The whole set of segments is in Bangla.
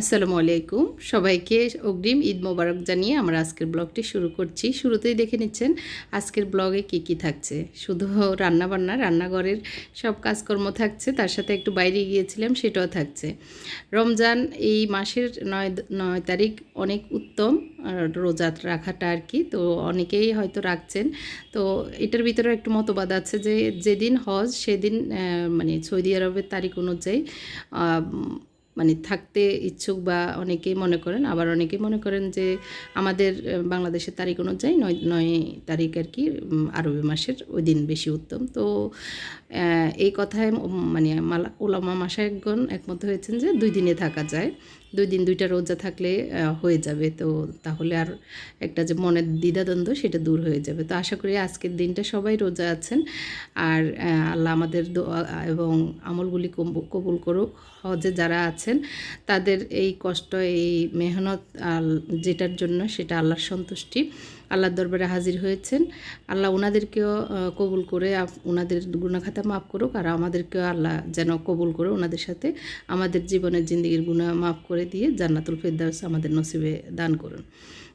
আসসালামু আলাইকুম। সবাইকে অগ্রিম ঈদ মোবারক জানিয়ে আমরা আজকের ব্লগটি শুরু করছি। শুরুতেই দেখে নিচ্ছেন আজকের ব্লগে কি কি থাকছে। শুধু রান্না বান্না রান্নাঘরের সব কাজকর্ম থাকছে, তার সাথে একটু বাইরে গিয়েছিলাম, সেটাও থাকছে। রমজান এই মাসের নয় নয় তারিখ অনেক উত্তম রোজা রাখাটা আর কি, তো অনেকেই হয়তো রাখছেন। তো এটার ভিতরে একটু মতবাদ আছে যে, যেদিন হজ, সেদিন মানে সৌদি আরবের তারিখ অনুযায়ী মানে থাকতে ইচ্ছুক বা অনেকেই মনে করেন, আবার অনেকেই মনে করেন যে আমাদের বাংলাদেশের তারিখ অনুযায়ী নয় নয় তারিখ আর কি আরবি মাসের ওই দিন বেশি উত্তম। তো এই কথায় মানে মালা, ওলামা মাসায়কগণ একমত হয়েছেন যে দুই দিনে থাকা যায়। দুই দিন, দুইটা রোজা থাকলে হয়ে যাবে। তো তাহলে আর একটা যে মনের দ্বিধাদ্বন্দ্ব সেটা দূর হয়ে যাবে। তো আশা করি আজকের দিনটা সবাই রোজা আছেন। আর আল্লাহ আমাদের এবং আমলগুলি কবু- কবুল করুক। হজে যারা আছেন, তাদের এই কষ্ট, এই মেহনত যেটার জন্য সেটা আল্লাহর সন্তুষ্টি। আল্লাহর দরবারে হাজির হয়েছেন। আল্লাহ ওনাদেরকেও কবুল করে ওনাদের গুণাখাতা মাফ করুক আর আমাদেরকেও আল্লাহ যেন কবুল করে ওনাদের সাথে আমাদের জীবনের জিন্দগির গুণা মাফ করে দিয়ে জান্নাতুল ফেরদাউস আমাদের নসিবে দান করুন।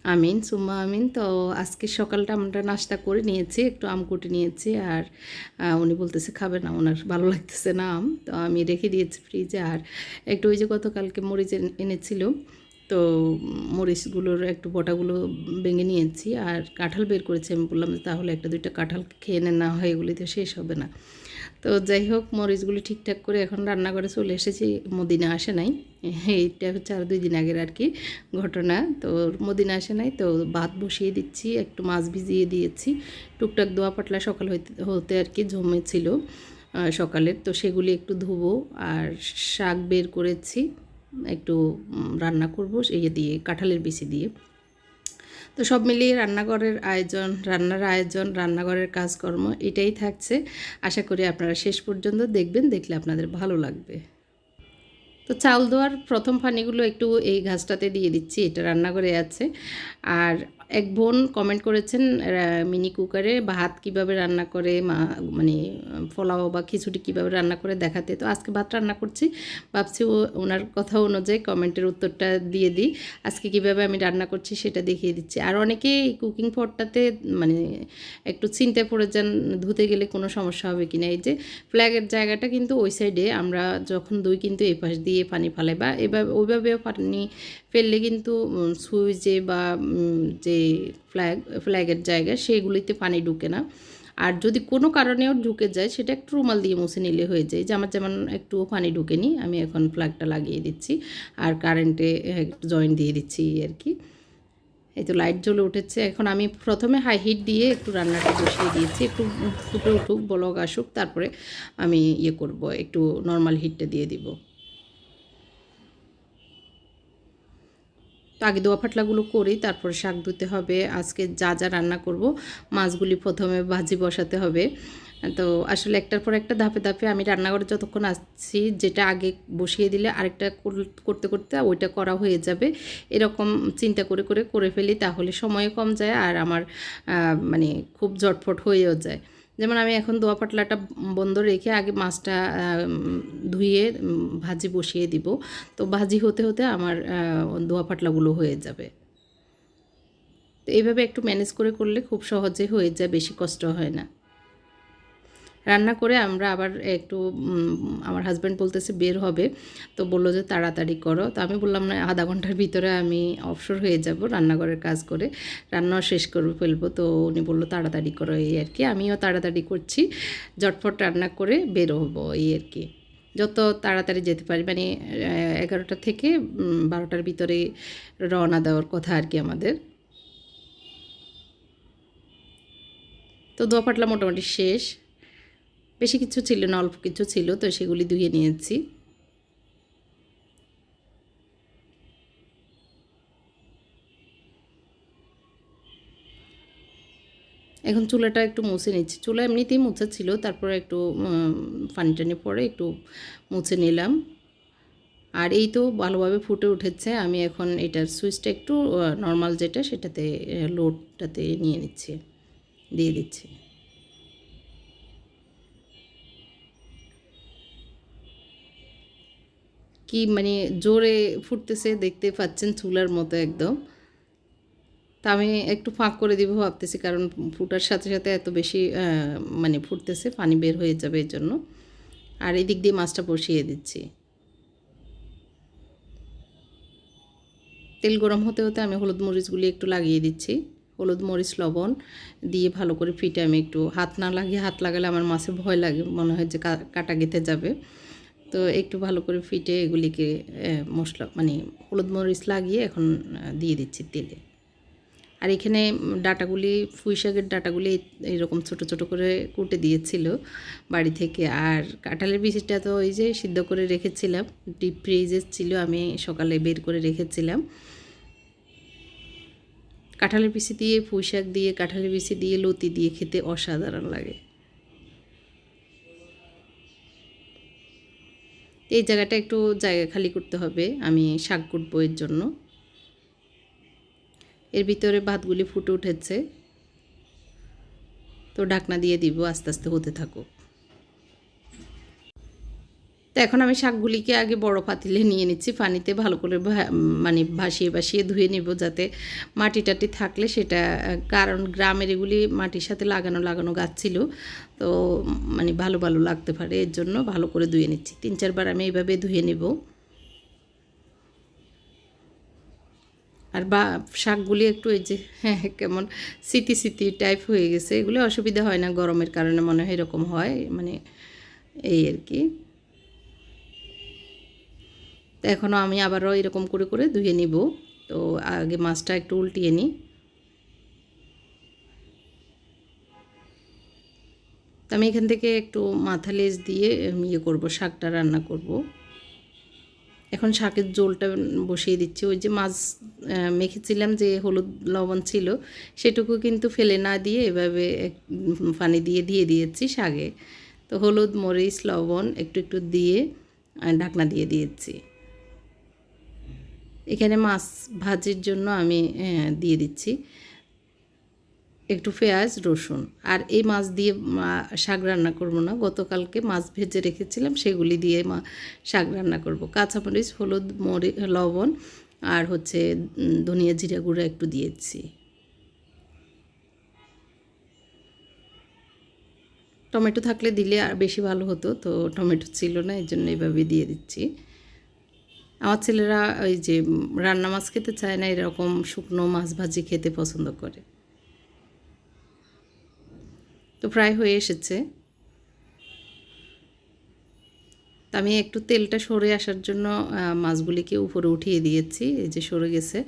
আমিন, সুম্মা আমিন। তো আজকে সকালটা আমরা নাস্তা করে নিয়েছি, একটু আম কুটে নিয়েছি আর উনি বলতেছে খাবে না ওনার ভালো লাগতেছে না আম। তো আমি রেখে দিয়েছি ফ্রিজে আর একটু ওই যে গতকালকে মরিচ এনে- এনেছিল। তো মরিচগুলোর একটু বটাগুলো ভেঙে নিয়েছি আর কাঁঠাল বের করেছি, আমি বললাম যে তাহলে একটা দুইটা কাঁঠাল খেয়ে নেন না হয় এগুলি তো শেষ হবে না। তো যাই হোক, মরিচগুলি ঠিকঠাক করে এখন রান্নাঘরে চলে এসেছি, মদিনা আসে নাই। এইটা হচ্ছে আর দুই দিন আগের আর কি ঘটনা। তো মদিনা আসে নাই, তো ভাত বসিয়ে দিচ্ছি, একটু মাছ ভিজিয়ে দিয়েছি। টুকটাক দোয়া পাটলা সকাল হইতে, হতে আর কি জমেছিল সকালের। তো সেগুলি একটু ধুবো, আর শাক বের করেছি। একটু রান্না করব ইয়ে দিয়ে, কাঁঠালের বিচি দিয়ে। তো সব মিলিয়ে রান্নাঘরের আয়োজন, রান্নার আয়োজন, রান্নাঘরের কাজকর্ম, এটাই থাকছে। আশা করি আপনারা শেষ পর্যন্ত দেখবেন, দেখলে আপনাদের ভালো লাগবে। তো চাল দেওয়ার প্রথম পানিগুলো একটু এই ঘাসটাতে দিয়ে দিচ্ছি, এটা রান্নাঘরে আছে। আর এক বোন কমেন্ট করেছেন মিনি কুকারে ভাত কীভাবে রান্না করে, মা মানে পোলাও বা খিচুড়ি কীভাবে রান্না করে দেখাতে। তো আজকে ভাত রান্না করছি, ভাবছি ও, ওনার কথা অনুযায়ী কমেন্টের উত্তরটা দিয়ে দিই। আজকে কীভাবে আমি রান্না করছি সেটা দেখিয়ে দিচ্ছি। আর অনেকে এই কুকিং পটটাতে মানে একটু চিন্তায় পড়ে যান, ধুতে গেলে কোনো সমস্যা হবে কি না এই যে ফ্ল্যাগের জায়গাটা কিন্তু ওই সাইডে আমরা যখন দুই কিন্তু এই পাশ দিয়ে পানি ফালাই বা এভাবে, ওইভাবেও পানি ফেললে কিন্তু সুইচে বা যে ফ্ল্যাগ, ফ্ল্যাগের জায়গা সেগুলিতে পানি ঢুকে না। আর যদি কোনো কারণেও ঢুকে যায়, সেটা একটু রুমাল দিয়ে মুছে নিলে হয়ে যায়। যে আমার যেমন একটুও পানি ঢুকেনি, আমি এখন ফ্ল্যাগটা লাগিয়ে দিচ্ছি। আর কারেন্টে একটু জয়েন দিয়ে দিচ্ছি আর কি। এই তো লাইট জ্বলে উঠেছে। এখন আমি প্রথমে হাই হিট দিয়ে একটু রান্নাটা বসিয়ে দিয়েছি। একটু ফুটে উঠুক, বলক আসুক, তারপরে আমি ইয়ে করব, একটু নর্মাল হিটটা দিয়ে দিব। তো আগে দোয়া ফাটলাগুলো করি, তারপরে শাক ধুতে হবে। আজকে যা যা রান্না করব, মাছগুলি প্রথমে ভাজি বসাতে হবে। তো আসলে একটার পর একটা ধাপে ধাপে আমি রান্নাঘরে যতক্ষণ আসছি যেটা আগে বসিয়ে দিলে আরেকটা কর- করতে করতে ওইটা করা হয়ে যাবে। এরকম চিন্তা করে করে করে ফেলি, তাহলে সময়ও কম যায় আর আমার মানে খুব জটফট হয়েও যায়। যেমন আমি এখন দোয়া পাটলাটা বন্ধ রেখে আগে মাছটা ধুয়ে ভাজি বসিয়ে দিব। তো ভাজি হতে হতে আমার দোয়া পাটলাগুলো হয়ে যাবে। তো এইভাবে একটু ম্যানেজ করে করলে খুব সহজে হয়ে যায়, বেশি কষ্ট হয় না। রান্না করে আমরা আবার একটু আমার হাজব্যান্ড বলতেছে বের হবে। তো বলল যে তাড়াতাড়ি করো। তো আমি বললাম, না, আধা ঘণ্টার ভিতরে আমি অবসর হয়ে যাব রান্নাঘরের কাজ করে। রান্নাও শেষ করে ফেলব। তো উনি বলল, তাড়াতাড়ি করো, এই আর কি। আমিও তাড়াতাড়ি করছি। ঝটফট রান্না করে বের হব, এই আর কি। যত তাড়াতাড়ি যেতে পারি মানে এগারোটা থেকে বারোটার ভিতরে রওনা দেওয়ার কথা আর কি আমাদের। তো দোয়া পাটলা মোটামুটি শেষ। বেশি কিছু ছিল না, অল্প কিছু ছিল, তো সেগুলি ধুয়ে নিয়েছি। এখন চুলাটা একটু মুছে নিচ্ছি। চুলা এমনিতেই মুছা ছিল, তারপরে একটু পানি টানি পরে একটু মুছে নিলাম। আর এই তো ভালোভাবে ফুটে উঠেছে, আমি এখন এটার সুইচটা একটু নর্মাল যেটা, সেটাতে লোডটাতে নিয়ে নিচ্ছি, দিয়ে দিচ্ছি। কি মানে জোরে ফুটতেছে দেখতে পাচ্ছেন চুলার মতো একদম। তা আমি একটু ফাঁক করে দিব ভাবতেছি, কারণ ফুটার সাথে সাথে এত বেশি মানে ফুটতেছে, পানি বের হয়ে যাবে এর জন্য আর এদিক দিয়ে মাছটা বসিয়ে দিচ্ছি। তেল গরম হতে হতে আমি হলুদ মরিচগুলি একটু লাগিয়ে দিচ্ছি। হলুদ মরিচ, লবণ দিয়ে ভালো করে ফিটে আমি একটু হাত না লাগিয়ে হাত লাগালে আমার মাছে ভয় লাগে, মনে হয় যে কাটা গেঁথে যাবে। তো একটু ভালো করে ফিটে এগুলিকে মশলা মানে হলুদ মরিচ লাগিয়ে এখন দিয়ে দিচ্ছি তেলে। আর এখানে ডাটাগুলি, পুঁই শাকের ডাটাগুলি এরকম ছোট ছোট করে কুটে দিয়েছিল বাড়ি থেকে। আর কাঁঠালের বিচিটা তো ওই যে সিদ্ধ করে রেখেছিলাম, ডিপ ফ্রিজে ছিল, আমি সকালে বের করে রেখেছিলাম। কাঁঠালের পিসি দিয়ে, পুঁই শাক দিয়ে, কাঁঠালের বিচি দিয়ে, লতি দিয়ে খেতে অসাধারণ লাগে। এই জায়গাটা একটু জায়গা খালি করতে হবে, আমি শাক কুটবো এর জন্য। এর ভিতরে ভাতগুলি ফুটে উঠেছে, তো ঢাকনা দিয়ে দিব, আস্তে আস্তে হতে থাকুক। এখন আমি শাকগুলিকে আগে বড় পাতিলে নিয়ে নিচ্ছি, পানিতে ভালো করে মানে ভাসিয়ে ভাসিয়ে ধুয়ে নিব যাতে মাটি টাটি থাকলে সেটা, কারণ গ্রামের এগুলি মাটির সাথে লাগানো লাগানো গাছ ছিল, তো মানে ভালো ভালো লাগতে পারে, এর জন্য ভালো করে ধুয়ে নিচ্ছি। তিন চারবার আমি এইভাবে ধুয়ে নেব। আর বা, শাকগুলি একটু এই যে হ্যাঁ কেমন সিটি সিটি টাইপ হয়ে গেছে, এগুলো অসুবিধা হয় না গরমের কারণে মনে হয় এরকম হয় মানে এই আর কি। তো এখনও আমি আবারও এরকম করে করে ধুয়ে নিব। তো আগে মাছটা একটু উল্টিয়ে নিই। তো আমি এখান থেকে একটু মাথা লেজ দিয়ে ইয়ে করব, শাকটা রান্না করব। এখন শাকের ঝোলটা বসিয়ে দিচ্ছি। ওই যে মাছ মেখেছিলাম যে হলুদ লবণ ছিল, সেটুকু কিন্তু ফেলে না দিয়ে এভাবে পানি দিয়ে দিয়ে দিয়েছি শাকে। তো হলুদ, মরিচ, লবণ একটু একটু দিয়ে ঢাকনা দিয়ে দিয়েছি। এখানে মাছ ভাজির জন্য আমি দিয়ে দিচ্ছি। একটু পেঁয়াজ, রসুন। আর এই মাছ দিয়ে শাক রান্না করব না। গতকালকে মাছ ভেজে রেখেছিলাম, সেগুলি দিয়ে মা, শাক রান্না করব। কাঁচামরিচ, হলুদ, মরি, লবণ আর হচ্ছে ধনিয়া জিরা গুঁড়া একটু দিয়েছি। টমেটো থাকলে দিলে আর বেশি ভালো হতো, তো টমেটো ছিল না এই জন্য এইভাবে দিয়ে দিচ্ছি। আমার ছেলেরা ওই যে রান্না মাছ খেতে চায় না, এরকম শুকনো মাছ ভাজি খেতে পছন্দ করে। তো প্রায় হয়ে এসেছে। আমি একটু তেলটা সরে আসার জন্য মাছগুলিকে উপরে উঠিয়ে দিয়েছি, এই যে সরে গেছে।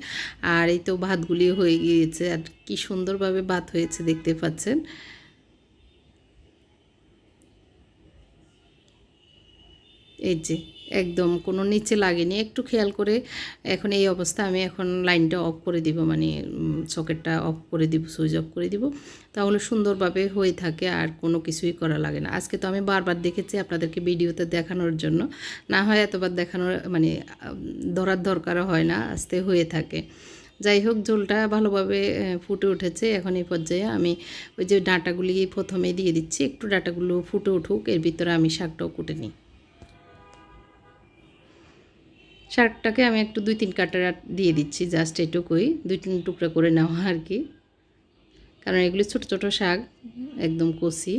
আর এই তো ভাতগুলি হয়ে গিয়েছে, আর কি সুন্দরভাবে ভাত হয়েছে দেখতে পাচ্ছেন। এই যে একদম কোনো নিচে লাগেনি। একটু খেয়াল করে এখন এই অবস্থা আমি এখন লাইনটা অফ করে দিব মানে সকেটটা অফ করে দিব, সুইচ অফ করে দিব। তাহলে সুন্দরভাবে হয়ে থাকে আর কোনো কিছুই করা লাগে না। আজকে তো আমি বারবার দেখেছি আপনাদেরকে ভিডিওতে দেখানোর জন্য। না হয় এতবার দেখানোর মানে ধরার দরকারও হয় না, আস্তে হয়ে থাকে। যাই হোক, ঝোলটা ভালোভাবে ফুটে উঠেছে। এখন এই পর্যায়ে আমি ওই যে ডাঁটাগুলি প্রথমে দিয়ে দিচ্ছি। একটু ডাঁটাগুলো ফুটে উঠুক, এর ভিতরে আমি শাকটাও কুটে নিই। শাকটাকে আমি একটু দুই তিন কাটা দিয়ে দিচ্ছি জাস্ট এটুকুই। দুই তিন টুকরা করে নেওয়া আর কি। কারণ এগুলি ছোট ছোট শাক, একদম কষি।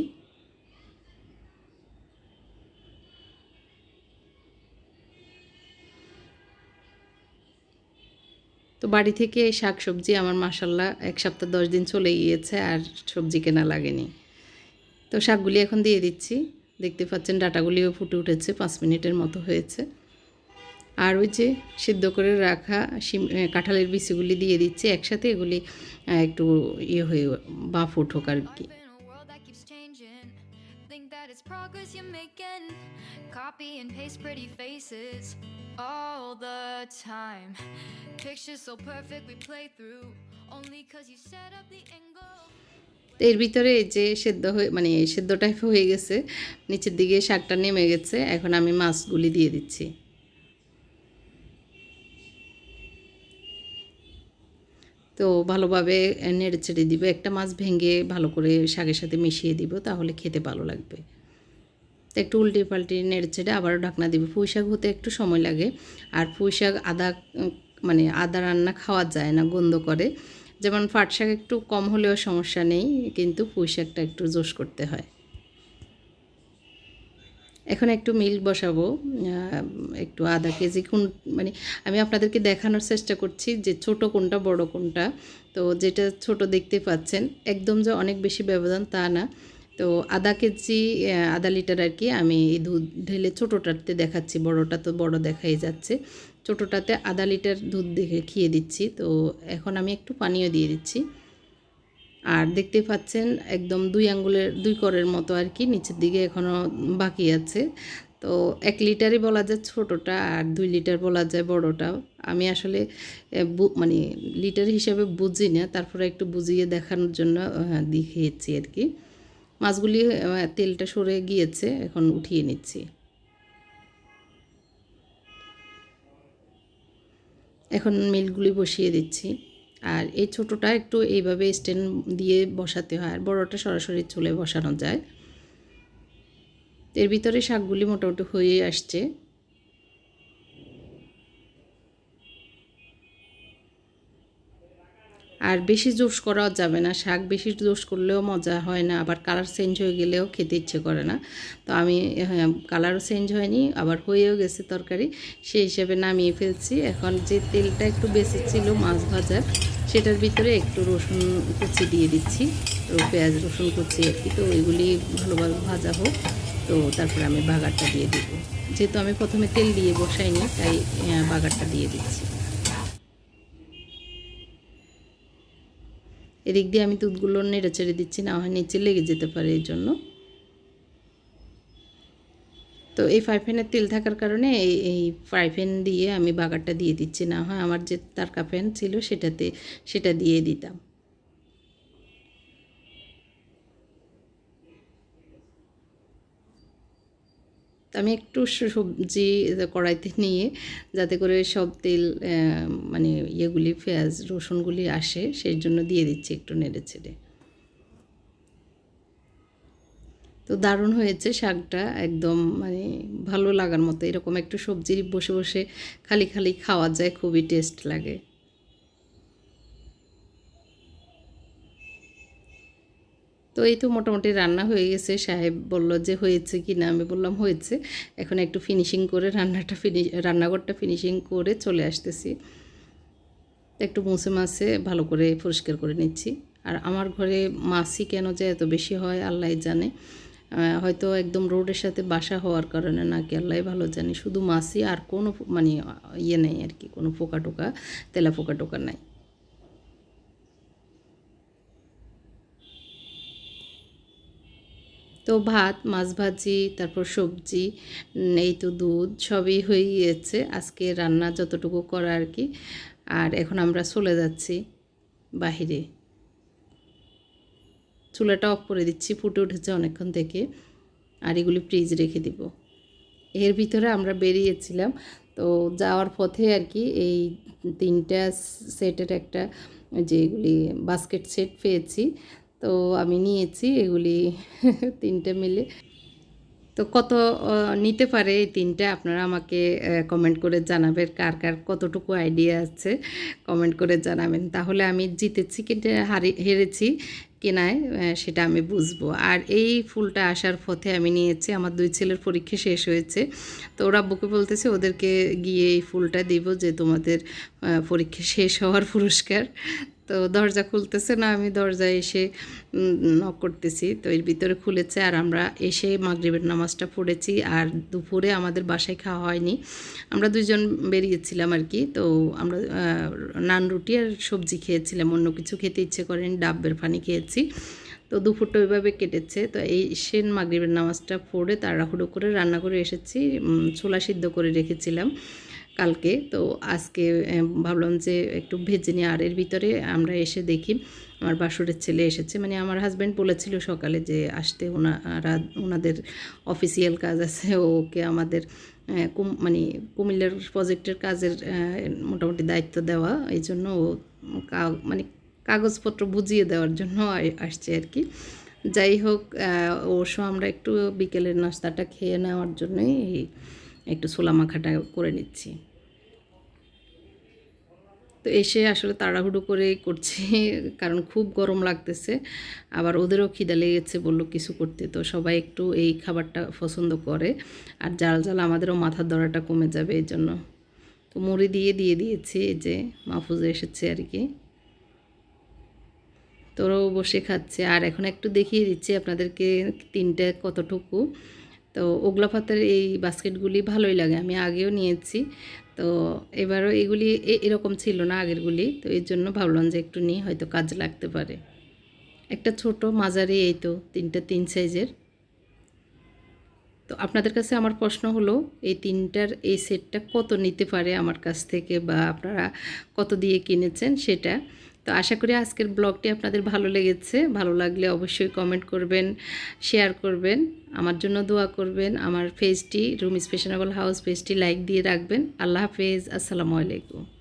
তো বাড়ি থেকে এই শাক সবজি আমার মাসাল্লাহ এক সপ্তাহ দশ দিন চলে গিয়েছে আর সবজি কেনা লাগেনি। তো শাকগুলি এখন দিয়ে দিচ্ছি। দেখতে পাচ্ছেন ডাটাগুলিও ফুটে উঠেছে, পাঁচ মিনিটের মতো হয়েছে। আর ওই যে সিদ্ধ করে রাখা শিম কাঁঠালের বিচিগুলি দিয়ে দিচ্ছি একসাথে এগুলি একটু ইয়ে হয়ে বাফ উঠুক আর কি. Copy and paste pretty faces all the time. Pictures so perfect we play through. Only cause you set up the angle. তো এর ভিতরে যে সেদ্ধ হয়ে মানে সেদ্ধ টাইপ হয়ে গেছে নিচের দিকে শাকটা নেমে গেছে এখন আমি মাছগুলি দিয়ে দিচ্ছি তো ভালোভাবে নেড়ে ছেড়ে দিব। একটা মাছ ভেঙে ভালো করে শাকের সাথে মিশিয়ে দিব, তাহলে খেতে ভালো লাগবে। তো একটু উল্টে পাল্টে নেড়ে ছেড়ে আবারও ঢাকনা দিবে। পুঁই শাক হতে একটু সময় লাগে, আর পুঁই শাক আদা মানে আদা রান্না খাওয়া যায় না, গন্ধ করে। যেমন পাট শাক একটু কম হলেও সমস্যা নেই, কিন্তু পুঁই শাকটা একটু জোশ করতে হয়। এখন একটু মিল্ক বসাবো একটু আধা কেজি কোন মানে আমি আপনাদেরকে দেখানোর চেষ্টা করছি যে ছোট কোনটা, বড় কোনটা। তো যেটা ছোট দেখতে পাচ্ছেন, একদম যে অনেক বেশি ব্যবধান তা না। তো আধা কেজি আধা লিটার আর কি আমি এই দুধ ঢেলে ছোটোটাতে দেখাচ্ছি, বড়টা তো বড় দেখাই যাচ্ছে। ছোটোটাতে আধা লিটার দুধ দেখে খেয়ে দিচ্ছি। তো এখন আমি একটু পানীয় দিয়ে দিচ্ছি। আর দেখতে পাচ্ছেন একদম দুই আঙ্গুলের, দুই করের মতো আর কি নিচের দিকে এখনও বাকি আছে। তো এক লিটারই বলা যায় ছোটোটা আর দুই লিটার বলা যায় বড়টা আমি আসলে মানে লিটার হিসাবে বুঝি না, তারপরে একটু বুঝিয়ে দেখানোর জন্য দেখিয়েছি আর কি। মাছগুলি তেলটা সরে গিয়েছে, এখন উঠিয়ে নিচ্ছি। এখন মিলগুলি বসিয়ে দিচ্ছি। আর এই ছোটোটা একটু এইভাবে স্ট্যান্ড দিয়ে বসাতে হয় আর বড়টা সরাসরি চুলে বসানো যায়। এর ভিতরে শাকগুলি মোটামুটি হয়ে আসছে। আর বেশি জোশ করাও যাবে না শাক বেশি জোশ করলেও মজা হয় না আবার কালার চেঞ্জ হয়ে গেলেও খেতে ইচ্ছে করে না। তো আমি হ্যাঁ, কালারও চেঞ্জ হয়নি আবার হয়েও গেছে তরকারি। সেই হিসেবে নামিয়ে ফেলছি। এখন যে তেলটা একটু বেশি ছিল মাছ ভাজার সেটার ভিতরে একটু রসুন কুচি দিয়ে দিচ্ছি। তো পেঁয়াজ, রসুন কুচি আর কি তো ওইগুলি ভালোভাবে ভাজা হোক। তো তারপরে আমি বাগারটা দিয়ে দিব। যেহেতু আমি প্রথমে তেল দিয়ে বসাইনি, তাই বাগারটা দিয়ে দিচ্ছি। এদিক দিয়ে আমি দুধগুলো নেড়ে চেড়ে দিচ্ছি, না হয় নিচে লেগে যেতে পারে এই জন্য তো এই ফ্রাই প্যানের তেল থাকার কারণে এই এই ফ্রাই দিয়ে আমি বাগারটা দিয়ে দিচ্ছি। না হয় আমার যে তারকা প্যান ছিল সেটাতে, সেটা দিয়ে দিতাম। আমি একটু সবজি কড়াইতে নিয়ে যাতে করে সব তেল মানে ইয়েগুলি, পেঁয়াজ, রসুনগুলি আসে, সেই জন্য দিয়ে দিচ্ছি একটু নেড়ে ছেড়ে তো দারুণ হয়েছে শাকটা, একদম মানে ভালো লাগার মতো। এরকম একটু সবজি বসে বসে খালি খালি খাওয়া যায়, খুবই টেস্ট লাগে। তো এই তো মোটামুটি রান্না হয়ে গেছে। সাহেব বলল যে হয়েছে কি না? আমি বললাম হয়েছে। এখন একটু ফিনিশিং করে রান্নাটা ফিনি রান্নাঘরটা ফিনিশিং করে চলে আসতেছি। একটু মুছে মাছে ভালো করে পরিষ্কার করে নিচ্ছি। আর আমার ঘরে মাছই কেন যে এত বেশি হয় আল্লাহ জানে। হয়তো একদম রোডের সাথে বাসা হওয়ার কারণে নাকি আল্লাহ ভালো জানি। শুধু মাছই আর কোনো মানে ইয়ে নেই আর কি কোনো পোকা টোকা, তেলা পোকা টোকা নাই। তো ভাত, মাছ ভাজি, তারপর সবজি এই তো দুধ, সবই হয়ে গিয়েছে আজকে রান্না যতটুকু করা আর কি আর এখন আমরা চলে যাচ্ছি বাহিরে। চুলাটা অফ করে দিচ্ছি, ফুটে উঠেছে অনেকক্ষণ থেকে। আর এগুলি ফ্রিজ রেখে দিব। এর ভিতরে আমরা বেরিয়েছিলাম, তো যাওয়ার পথে আর কি এই তিনটা সেটের একটা যেগুলি বাস্কেট সেট পেয়েছি। তো আমি নিয়েছি এগুলি তিনটে মিলে। তো কত নিতে পারে এই তিনটা? আপনারা আমাকে কমেন্ট করে জানাবেন। কার কার কতটুকু আইডিয়া আছে কমেন্ট করে জানাবেন। তাহলে আমি জিতেছি কিন্তু হারি, হেরেছি। কেনায় সেটা আমি বুঝব। আর এই ফুলটা আসার পথে আমি নিয়েছি, আমার দুই ছেলের পরীক্ষা শেষ হয়েছে। তো ওরা বুকে বলতেছে, ওদেরকে গিয়ে এই ফুলটা দিব যে তোমাদের পরীক্ষা শেষ হওয়ার পুরস্কার। তো দরজা খুলতেছে না, আমি দরজায় এসে নক করতেছি। তো এর ভিতরে খুলেছে আর আমরা এসে মাগরিবের নামাজটা পড়েছি আর দুপুরে আমাদের বাসায় খাওয়া হয়নি। আমরা দুইজন বেরিয়েছিলাম আর কি। তো আমরা নান রুটি আর সবজি খেয়েছিলাম, অন্য কিছু খেতে ইচ্ছে করেন ডাবের পানি খেয়েছি। তো দুপুরটা ওইভাবে কেটেছে। তো এই সেন মাগরিবের নামাজটা পড়ে তাড়াহুড়ো করে রান্না করে এসেছি ছোলা সিদ্ধ করে রেখেছিলাম। কালকে। তো আজকে ভাবলাম যে একটু ভেজে নিই আর এর ভিতরে আমরা এসে দেখি। আমার বাসুরের ছেলে এসেছে। মানে আমার হাজব্যান্ড বলেছিল সকালে যে আসতে ওনারা, ওনাদের অফিসিয়াল কাজ আছে। ওকে আমাদের কুম- মানে কুমিল্লার প্রজেক্টের কাজের মোটামুটি দায়িত্ব দেওয়া। এই জন্য ও মানে কাগজপত্র বুঝিয়ে দেওয়ার জন্য আসছে আর কি। যাই হোক অবশ্য আমরা একটু বিকেলের নাস্তাটা খেয়ে নেওয়ার জন্যই একটু ছোলা মাখাটা করে নিচ্ছি। তো এসে আসলে তাড়াহুড়ো করে করছি, কারণ খুব গরম লাগতেছে। আবার ওদেরও খিদা লেগেছে বলল কিছু করতে, তো সবাই একটু এই খাবারটা পছন্দ করে। আর জাল জাল আমাদেরও মাথার দরাটা কমে যাবে এই জন্য। তো মুড়ি দিয়ে দিয়ে দিয়েছি এই যে, মাহফুজে এসেছে আর কি। তোরাও বসে খাচ্ছে। আর এখন একটু দেখিয়ে দিচ্ছি আপনাদেরকে তিনটে কতটুকু। তো ওগলা এই বাস্কেটগুলি ভালোই লাগে, আমি আগেও নিয়েছি। তো এবারও এগুলি এরকম ছিল না আগেরগুলি, তো এর জন্য ভাবলাম যে একটু নিয়ে হয়তো কাজ লাগতে পারে। একটা ছোট মাঝারি এই তো, তিনটা তিন সাইজের। তো আপনাদের কাছে আমার প্রশ্ন হলো, এই তিনটার এই সেটটা কত নিতে পারে আমার কাছ থেকে বা আপনারা কত দিয়ে কিনেছেন সেটা? তো আশা করি আজকের ব্লগটি আপনাদের ভালো লেগেছে। ভালো লাগলে অবশ্যই কমেন্ট করবেন শেয়ার করবেন, আমার জন্য দোয়া করবেন, আমার ফেজটি রুম স্পেশনেবল হাউস পেজটি লাইক দিয়ে রাখবেন। আল্লাহ হাফেজ, আসসালামু আলাইকুম।